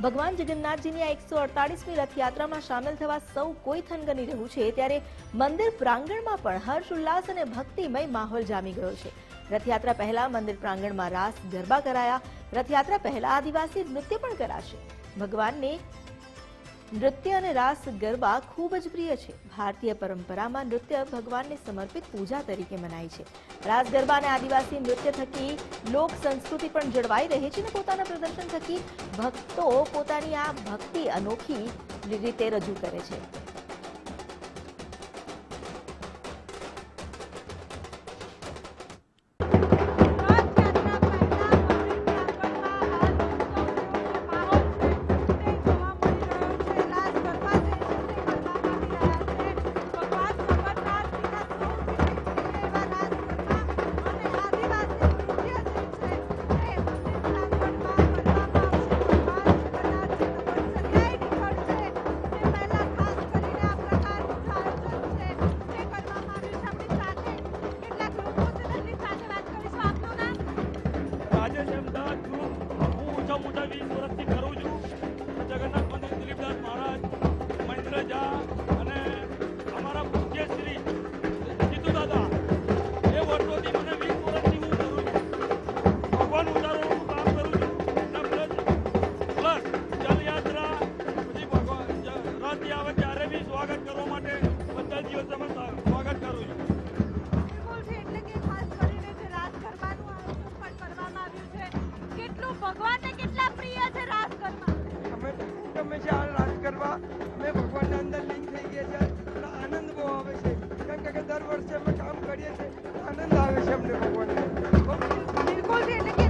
ભગવાન જગન્નાથજીની આ એકસો અડતાળીસમી રથયાત્રામાં સામેલ થવા સૌ કોઈ થનગની રહ્યું છે, ત્યારે મંદિર પ્રાંગણમાં પણ હર્ષ ઉલ્લાસ અને ભક્તિમય માહોલ જામી ગયો છે. રથયાત્રા પહેલા મંદિર પ્રાંગણમાં રાસ ગરબા કરાયા. રથયાત્રા પહેલા આદિવાસી નૃત્ય પણ કરાશે. ભગવાનને નૃત્ય અને રાસ ગરબા ખૂબ જ પ્રિય છે. ભારતીય પરંપરામાં નૃત્ય ભગવાનને સમર્પિત પૂજા તરીકે મનાય છે. રાસ ગરબા અને આદિવાસી નૃત્ય થકી લોક સંસ્કૃતિ પણ જળવાઈ રહે છે અને પોતાના પ્રદર્શન થકી ભક્તો પોતાની આ ભક્તિ અનોખી રીતે રજૂ કરે છે. છે અમને ભગવાનની બિલકુલ છે એટલે